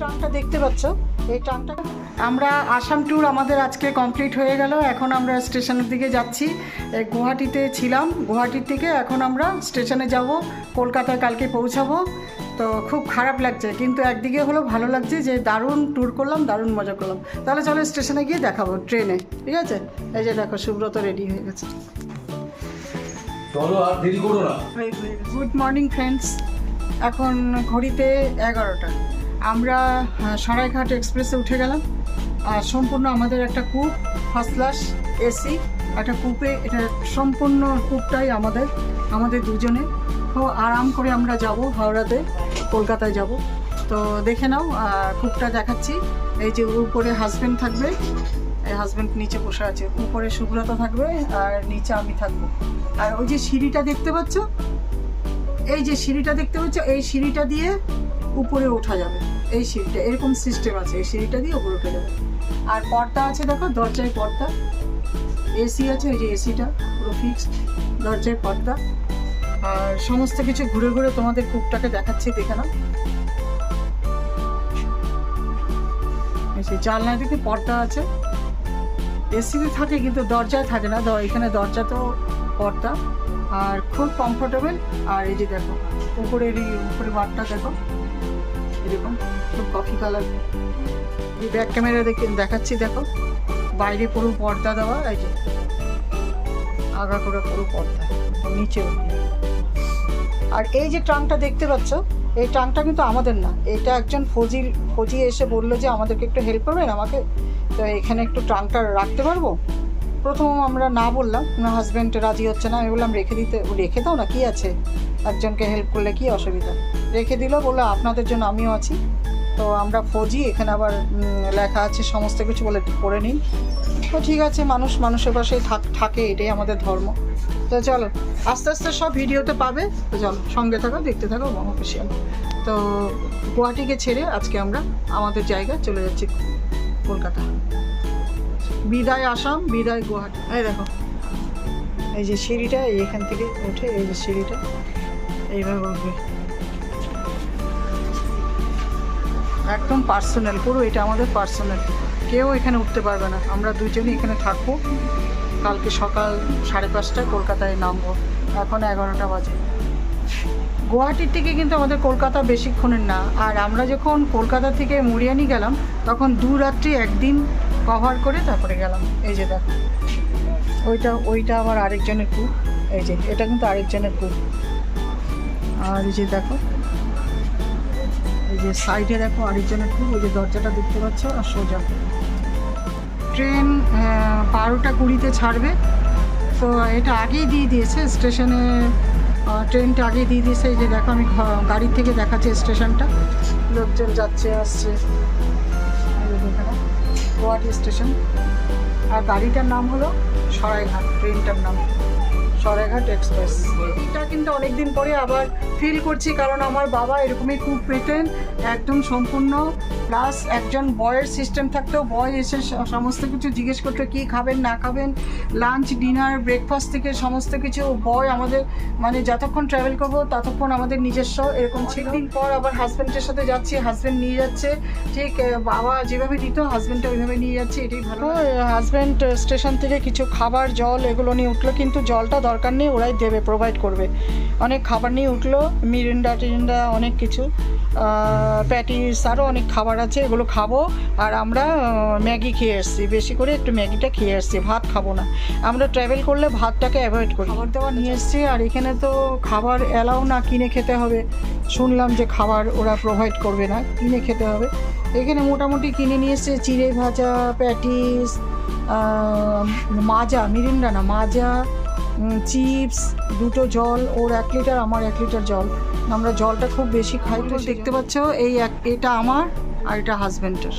ট্রাঙ্কটা দেখতে পাচ্ছ এই ট্রাঙ্কটা আমরা আসাম ট্যুর আমাদের আজকে কমপ্লিট হয়ে গেল এখন আমরা স্টেশনের দিকে যাচ্ছি। গুয়াহাটিতে ছিলাম গুয়াহাটির থেকে এখন আমরা স্টেশনে যাব কলকাতায় কালকে পৌঁছাবো। তো খুব খারাপ লাগছে কিন্তু একদিকে হলো ভালো লাগছে যে দারুণ ট্যুর করলাম দারুণ মজা করলাম। তাহলে চলো স্টেশনে গিয়ে দেখাবো ট্রেনে ঠিক আছে? এই যে দেখো সুব্রত রেডি হয়ে গেছে। চলো আর দেরি করো না। গুড মর্নিং ফ্রেন্ডস এখন ঘড়িতে এগারোটা। আমরা সরাইঘাট এক্সপ্রেসে উঠে গেলাম। আর সম্পূর্ণ আমাদের একটা কূপ ফার্স্ট ক্লাস এসি একটা কূপে, এটা সম্পূর্ণ কূপটাই আমাদের আমাদের দুজনে। খুব আরাম করে আমরা যাব হাওড়াতে, কলকাতায় যাব। তো দেখে নাও আর কূপটা দেখাচ্ছি। এই যে উপরে হাজব্যান্ড থাকবে, এই হাজব্যান্ড নিচে বসে আছে। উপরে সুব্রতা থাকবে আর নিচে আমি থাকব। আর ওই যে সিঁড়িটা দেখতে পাচ্ছ? এই যে সিঁড়িটা দেখতে পাচ্ছ? এই সিঁড়িটা দিয়ে উপরে ওঠা যাবে। এই সিঁড়িটা, এরকম সিস্টেম আছে, এই সিঁড়িটা দিয়ে উপরে উঠে যাবে। আর পর্দা আছে দেখো, দরজায় পর্দা। এসি আছে ওই যে এসিটা পুরো ফিক্সড দরজায় পর্দা। আর সমস্ত কিছু ঘুরে ঘুরে তোমাদের কূপটাকে দেখাচ্ছি, দেখে এই যে জানলায় দিকে পর্দা আছে। এসিতে থাকে, কিন্তু দরজায় থাকে না। এখানে দরজা তো পর্দা। আর খুব কমফোর্টেবল আর এই যে দেখো, উপরের উপরে মাঠটা দেখো। এরকম। কফি কালার এই ব্যাক ক্যামেরা দেখে দেখাচ্ছি, দেখো। বাইরে পুরো পর্দা দেওয়া, এই যে। আগা করে পুরো পর্দা, নিচে আর এই যে ট্রাঙ্কটা দেখতে পাচ্ছ, এই ট্রাঙ্কটা কিন্তু আমাদের না। এটা একজন ফজি ফজি এসে বলল যে, আমাদেরকে একটু হেল্প করবেন? আমাকে তো এখানে একটু ট্রাঙ্কটা রাখতে পারব? প্রথম আমরা না বললাম না হাজব্যান্ড রাজি হচ্ছে না, আমি বললাম, রেখে দিতে, রেখে দাও না, কি আছে? একজনকে হেল্প করলে কি অসুবিধা? রেখে দিল, বলল, আপনাদের জন্য আমিও আছি। তো আমরা ফৌজি, এখানে আবার লেখা আছে, সমস্ত কিছু বলে করে নিন। তো ঠিক আছে, মানুষ, মানুষের পাশেই থাক, থাকে, এটাই আমাদের ধর্ম। তো চলো, আস্তে আস্তে সব ভিডিওতে পাবে। তো চলো, সঙ্গে থাকো, দেখতে থাকো অফিসিয়াল তো গুয়াহাটিকে ছেড়ে আজকে আমরা আমাদের জায়গায় চলে যাচ্ছি কলকাতা। বিদায় আসাম, বিদায় গুয়াহাটি। এই দেখো। এই যে সিঁড়িটা এখান থেকে উঠে এই যে সিঁড়িটা, এইভাবে উঠবে। একদম পার্সোনাল পুরো এটা আমাদের পার্সোনাল কেউ এখানে উঠতে পারবে না। আমরা দুজনই এখানে থাকব। কালকে সকাল সাড়ে পাঁচটায় কলকাতায় নামবো। এখন এগারোটা বাজে। গুয়াহাটির থেকে কিন্তু আমাদের কলকাতা বেশিক্ষণের না। আর আমরা যখন কলকাতা থেকে মুরিয়ানি গেলাম, তখন দু রাত্রি একদিন কভার করে তারপরে গেলাম। এই যে দেখো। ওইটা ওইটা আবার আরেকজনের কূপ এই যে, এটা কিন্তু আরেকজনের কূপ আর এই যে দেখো, এই যে সাইডে দেখো আরেকজনের কূপ ওই যে দরজাটা দেখতে পাচ্ছ? আর সোজা। ট্রেন বারোটা কুড়িতে ছাড়বে। তো এটা আগেই দিয়ে দিয়েছে স্টেশনে ট্রেনটা আগেই দিয়ে দিয়েছে। এই যে দেখো, আমি গাড়ির থেকে দেখাচ্ছি স্টেশনটা। লোকজন যাচ্ছে, আসছে। গুয়াহাটি স্টেশন। আর গাড়িটার নাম হলো সরাইঘাট, ট্রেনটার নাম। সরাইঘাট এক্সপ্রেস। এটা কিন্তু অনেকদিন পরে আবার ফিল করছি, কারণ আমার বাবা এরকমই খুব পেতেন একদম সম্পূর্ণ প্লাস একজন বয়ের সিস্টেম থাকতো বয় এসে সমস্ত কিছু জিজ্ঞেস করতো, কী খাবেন, না খাবেন? লাঞ্চ ডিনার ব্রেকফাস্ট থেকে সমস্ত কিছু বয় আমাদের মানে যতক্ষণ ট্রাভেল করব, ততক্ষণ আমাদের নিজস্ব এরকম ছিল। দিন পর আবার হাজব্যান্ডের সাথে যাচ্ছি হাজব্যান্ড নিয়ে যাচ্ছে। ঠিক বাবা যেভাবে দিত হাজব্যান্ডটা ওইভাবে নিয়ে যাচ্ছে, এটাই ভালো হাজব্যান্ড স্টেশন থেকে কিছু খাবার, জল এগুলো নিয়ে উঠল, কিন্তু জলটা দরকার নেই, ওরাই দেবে প্রোভাইড করবে। অনেক খাবার নিয়ে উঠল মিরিন্ডা টিরিন্ডা, অনেক কিছু প্যাটিস আরও অনেক খাবার আছে এগুলো খাব। আর আমরা ম্যাগি খেয়ে এসেছি। বেশি করে একটু ম্যাগিটা খেয়ে এসেছি ভাত খাব না। আমরা ট্রাভেল করলে ভাতটাকে অ্যাভয়েড করি। খাবার দাবার নিয়ে এসেছি আর এখানে তো খাবার অ্যালাউ না কিনে খেতে হবে। শুনলাম যে খাবার ওরা প্রোভাইড করবে না কিনে খেতে হবে। এখানে মোটামুটি কিনে নিয়ে এসেছে চিড়ে ভাজা প্যাটিস মাজা মিরিন্ডা না মাজা চিপস দুটো জল ওর এক লিটার আমার এক লিটার জল। আমরা জলটা খুব বেশি খাই তো দেখতে পাচ্ছ এই এক এটা আমার আর এটা হাজব্যান্ডের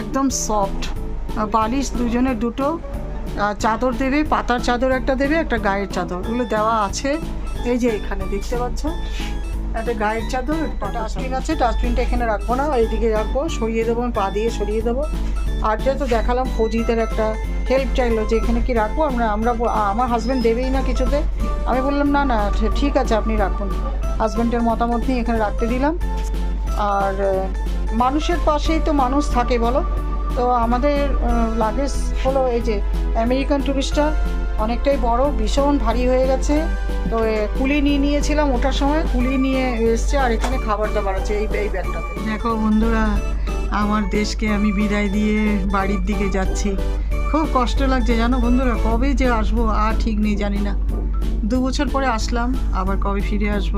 একদম সফট বালিশ দুজনে দুটো চাদর দেবে পাতার চাদর একটা দেবে একটা গায়ের চাদর। ওগুলো দেওয়া আছে। এই যে এখানে দেখতে পাচ্ছ? একটা গায়ের চাদর ডাস্টবিন আছে ডাস্টবিনটা এখানে রাখব না এইদিকে রাখব সরিয়ে দেবো আমি পা দিয়ে সরিয়ে দেবো। আর যেহেতু দেখালাম ফৌজিদের একটা হেল্প চাইলো যে এখানে কি রাখব আমরা আমরা আমার হাজব্যান্ড দেবেই না কিছুতে। আমি বললাম না না ঠিক আছে আপনি রাখুন। হাজব্যান্ডের মতামত নিয়ে এখানে রাখতে দিলাম। আর মানুষের পাশেই তো মানুষ থাকে, বলো? তো আমাদের লাগেজ হলো এই যে আমেরিকান টুরিস্টার অনেকটাই বড়, ভীষণ ভারী হয়ে গেছে। তো কুলি নিয়ে নিয়েছিলাম ওঠার সময়, কুলি নিয়ে এসছে আর এখানে খাবার দাবার আছে এই এই ব্যাগটাতে। দেখো বন্ধুরা, আমার দেশকে আমি বিদায় দিয়ে বাড়ির দিকে যাচ্ছি। খুব কষ্ট লাগছে, জানো বন্ধুরা, কবে যে আসব আর ঠিক নেই, জানি না। দু বছর পরে আসলাম, আবার কবে ফিরে আসব?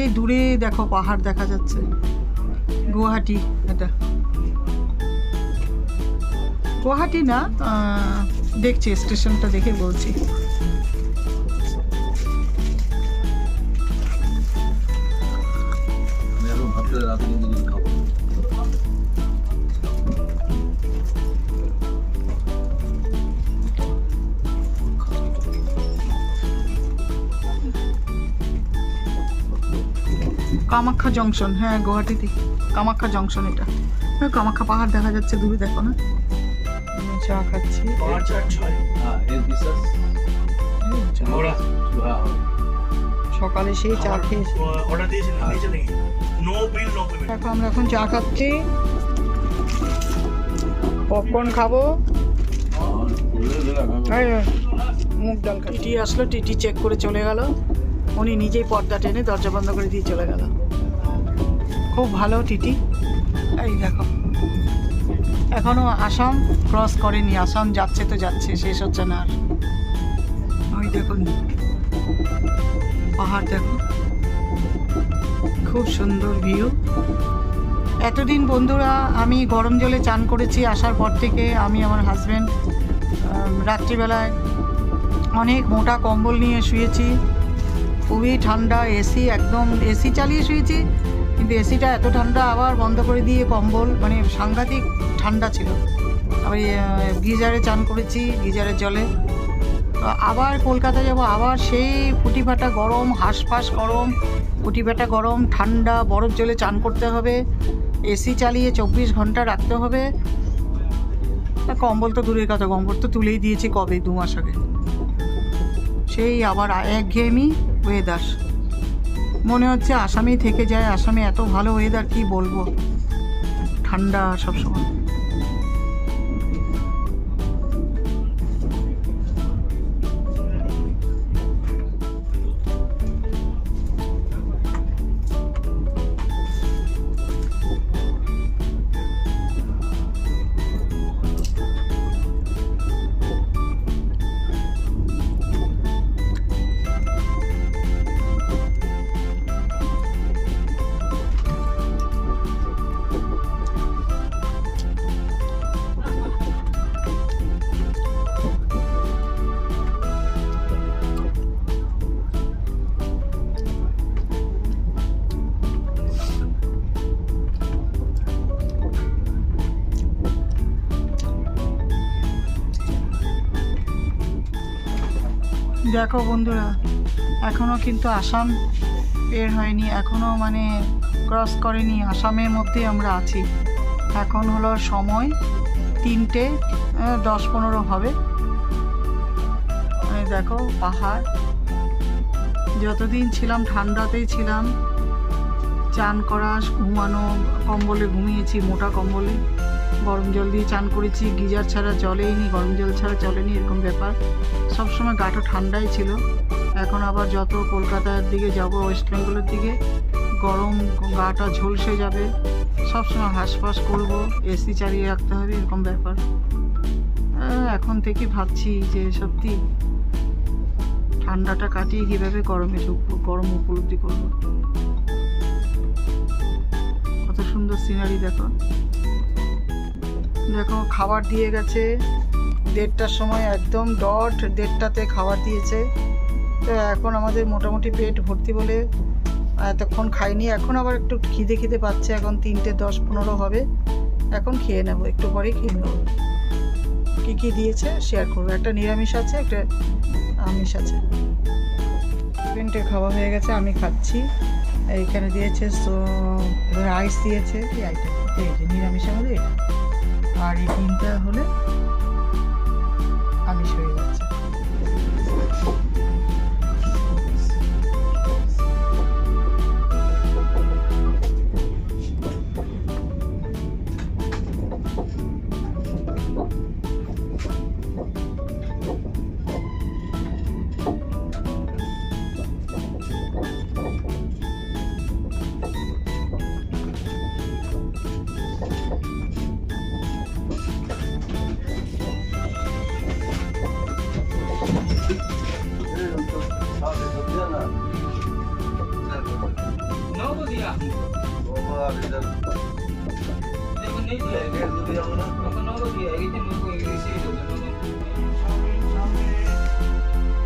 এই দূরে দেখো পাহাড় দেখা যাচ্ছে। গুয়াহাটি এটা। গুয়াহাটি না দেখছি স্টেশনটা দেখে বলছি। কামাখ্যা জংশন। হ্যাঁ গুয়াহাটি থেকে কামাখ্যা জংশন এটা। হ্যাঁ, কামাখ্যা পাহাড় দেখা যাচ্ছে দূরে দেখো না? চা খাচ্ছি। হ্যাঁ, হ্যাঁ, সকালে সেই চা খেয়েছি। দেখো আমরা এখন চা খাচ্ছি। পপকর্ন খাব। মুখ ডাল টিটি আসলো টিটি চেক করে চলে গেল। উনি নিজেই পর্দা টেনে দরজা বন্ধ করে দিয়ে চলে গেলো। খুব ভালো, টিটি। এই দেখো। এখনও আসাম ক্রস করেনি, আসাম যাচ্ছে তো যাচ্ছে, শেষ হচ্ছে না আর। ওই দেখুন পাহাড় দেখো। খুব সুন্দর ভিউ এতদিন বন্ধুরা, আমি গরম জলে চান করেছি, আসার পর থেকে আমি আমার হাজব্যান্ড রাত্রিবেলায় অনেক মোটা কম্বল নিয়ে শুয়েছি। খুবই ঠান্ডা এসি একদম এসি চালিয়ে শুয়েছি। কিন্তু এসিটা এত ঠান্ডা, আবার বন্ধ করে দিয়ে কম্বল মানে সাংঘাতিক ঠান্ডা ছিল। আবার গিজারে চান করেছি গিজারের জলে। আবার কলকাতা যাব, আবার সেই ফুটি ফাটা গরম, হাঁসফাঁস গরম ফুটি ফাটা গরম, ঠান্ডা, বরফ জলে চান করতে হবে। এসি চালিয়ে চব্বিশ ঘণ্টা রাখতে হবে। কম্বল তো দূরের কথা, কম্বল তো তুলেই দিয়েছি কবে, দু মাস আগে। সেই আবার এক একঘেয়েমি ওয়েদার মনে হচ্ছে আসামেই থেকে যায় আসামে এত ভালো ওয়েদার কি বলব? ঠান্ডা সবসময়। দেখো বন্ধুরা এখনও কিন্তু আসাম বের হয়নি এখনও মানে ক্রস করেনি, আসামের মধ্যে আমরা আছি। এখন হলো সময় তিনটে দশ পনেরো হবে। দেখো, পাহাড়। যতদিন ছিলাম, ঠান্ডাতেই ছিলাম। চান করা, ঘুমানো, কম্বলে ঘুমিয়েছি, মোটা কম্বলে। গরম জল দিয়ে চান করেছি, গিজার ছাড়া জলেইনি গরম জল ছাড়া চলেনি, এরকম ব্যাপার। সবসময় গাটা ঠান্ডাই ছিল। এখন আবার যত কলকাতার দিকে যাব, ওয়েস্ট বেঙ্গলের দিকে, গরম গাটা ঝলসে যাবে। সবসময় হাঁসফাঁস করব, এসি চালিয়ে রাখতে হবে, এরকম ব্যাপার। এখন থেকে ভাবছি যে সত্যি ঠান্ডাটা কাটিয়ে কীভাবে গরমে গরম উপলব্ধি করব। কত সুন্দর সিনারি দেখো। দেখো, খাবার দিয়ে গেছে। দেড়টার সময় একদম ডট দেড়টাতে খাবার দিয়েছে। তো এখন আমাদের মোটামুটি পেট ভর্তি বলে এতক্ষণ খাইনি। এখন আবার একটু খিদে খিদে পাচ্ছে। এখন তিনটে দশ পনেরো হবে। এখন খেয়ে নেব। একটু পরেই খেয়ে নেব। কী কী দিয়েছে শেয়ার করব। একটা নিরামিষ আছে, একটা আমিষ আছে। তিনটে খাওয়া হয়ে গেছে, আমি খাচ্ছি। এইখানে দিয়েছে রাইস দিয়েছে। এই আইটেম। নিরামিষের মধ্যে আর এই তিনটা হলে আমিষ হয়ে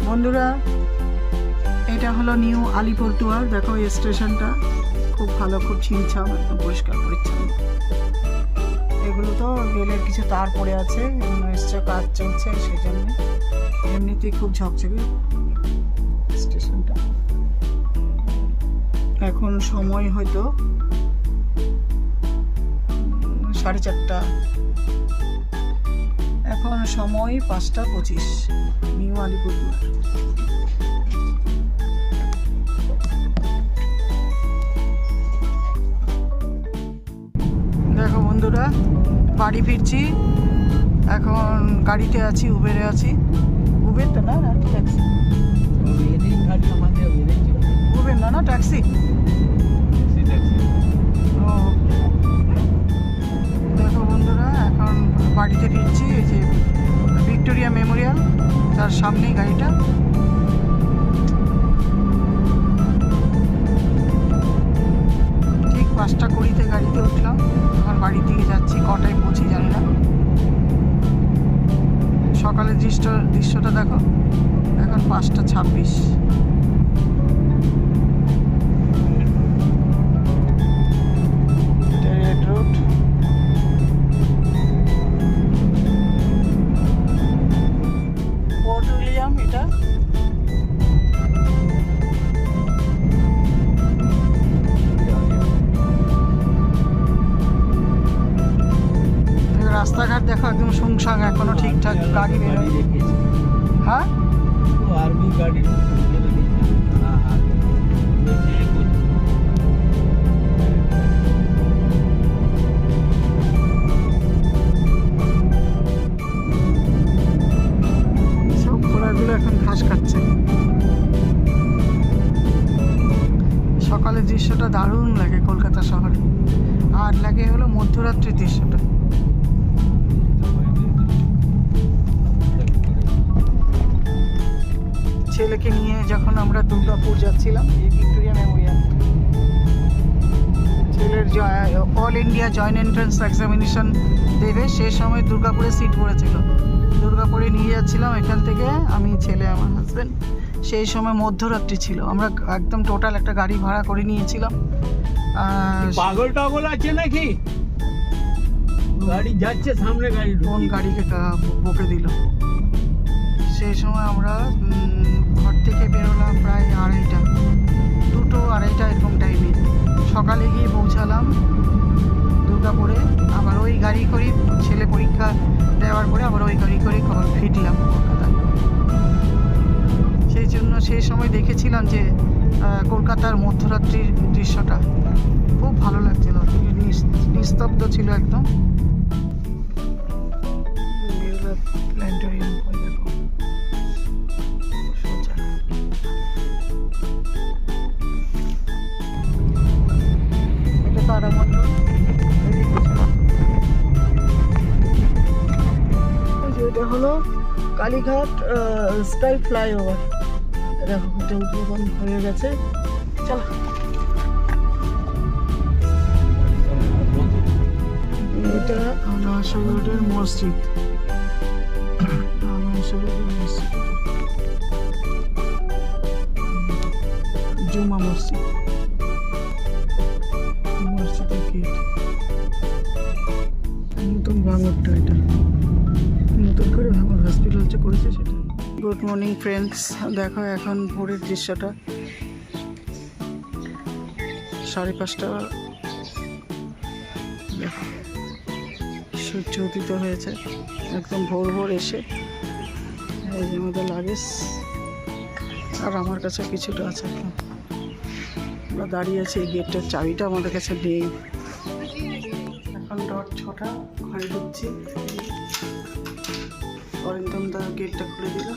বন্ধুরা, এটা হলো নিউ আলিপুরদুয়ার দেখো এই স্টেশনটা। খুব ভালো, খুব ছিমছাম, একদম পরিষ্কার, পরিচ্ছন্ন। এগুলো তো রেলের কিছু তার পড়ে আছে নিশ্চয় কাজ চলছে সেই জন্য। এমনিতেই খুব ঝকঝকে স্টেশনটা। এখন সময় হয়তো সাড়ে চারটা। এখন সময় পাঁচটা পঁচিশ নিউ আলিপুরদুয়ার। দেখো বন্ধুরা বাড়ি ফিরছি। এখন গাড়িতে আছি উবেরে আছি। উবের তো না ট্যাক্সি উবের না না ট্যাক্সি সকালের দৃশ্য দৃশ্যটা দেখো। এখন পাঁচটা ছাব্বিশ। শুনশান এখনও ঠিকঠাক গাড়ি বেরোয় হ্যাঁ? আর্মি গাড়ি। সকালের দৃশ্যটা দারুণ লাগে কলকাতা শহরে। আর লাগে হলো মধ্যরাত্রির দৃশ্যটা। ছেলেকে নিয়ে যখন আমরা দুর্গাপুর যাচ্ছিলাম এই ভিক্টোরিয়া মেমোরিয়াল। ছেলের all India joint entrance examination দেবে। সে সময় দুর্গাপুরে সিট পড়েছিল। দুর্গাপুরে নিয়ে যাচ্ছিলাম এখান থেকে আমি ছেলে আমার হাজব্যান্ড সেই সময় মধ্যরাত্রি ছিল। আমরা একদম টোটাল একটা গাড়ি ভাড়া করে নিয়েছিলাম। পাগল টাগল আছে নাকি? গাড়ি যাচ্ছে সামনে গাড়ি কোন গাড়িকে বকে দিল? সেই সময় আমরা ঘর থেকে বেরোলাম প্রায় আড়াইটা। দুটো আড়াইটা এরকম টাইমে সকালে গিয়ে পৌঁছালাম দুর্গাপুরে আবার ওই গাড়ি করেই ছেলে পরীক্ষা দেওয়ার পরে আবার ওই গাড়ি করে খবর ফিরলাম কলকাতায়। সেই জন্য সেই সময় দেখেছিলাম যে কলকাতার মধ্যরাত্রির দৃশ্যটা। খুব ভালো লাগছিল। নিস- নিস্তব্ধ ছিল একদম। প্ল্যান্টোরিয়াম এটা হলো কালীঘাট স্কাই ফ্লাইওভার দেখো এটা উদ্বোধন হয়ে গেছে। চলো। এটা রোডের মসজিদ। মর্নিং ফ্রেন্ডস দেখো এখন ভোরের দৃশ্যটা। সাড়ে পাঁচটা। সূর্য উদিত হয়েছে। একদম ভোর ভোর এসে আমাদের লাগেজ আর আমার কাছে কিছুটা আছে। আমরা দাঁড়িয়ে আছি এই গেটটার চাবিটা আমাদের কাছে নেই। এখন ডট ছটা। ঘরে ঢুকছি। অরিন্দম দা গেটটা খুলে দিল।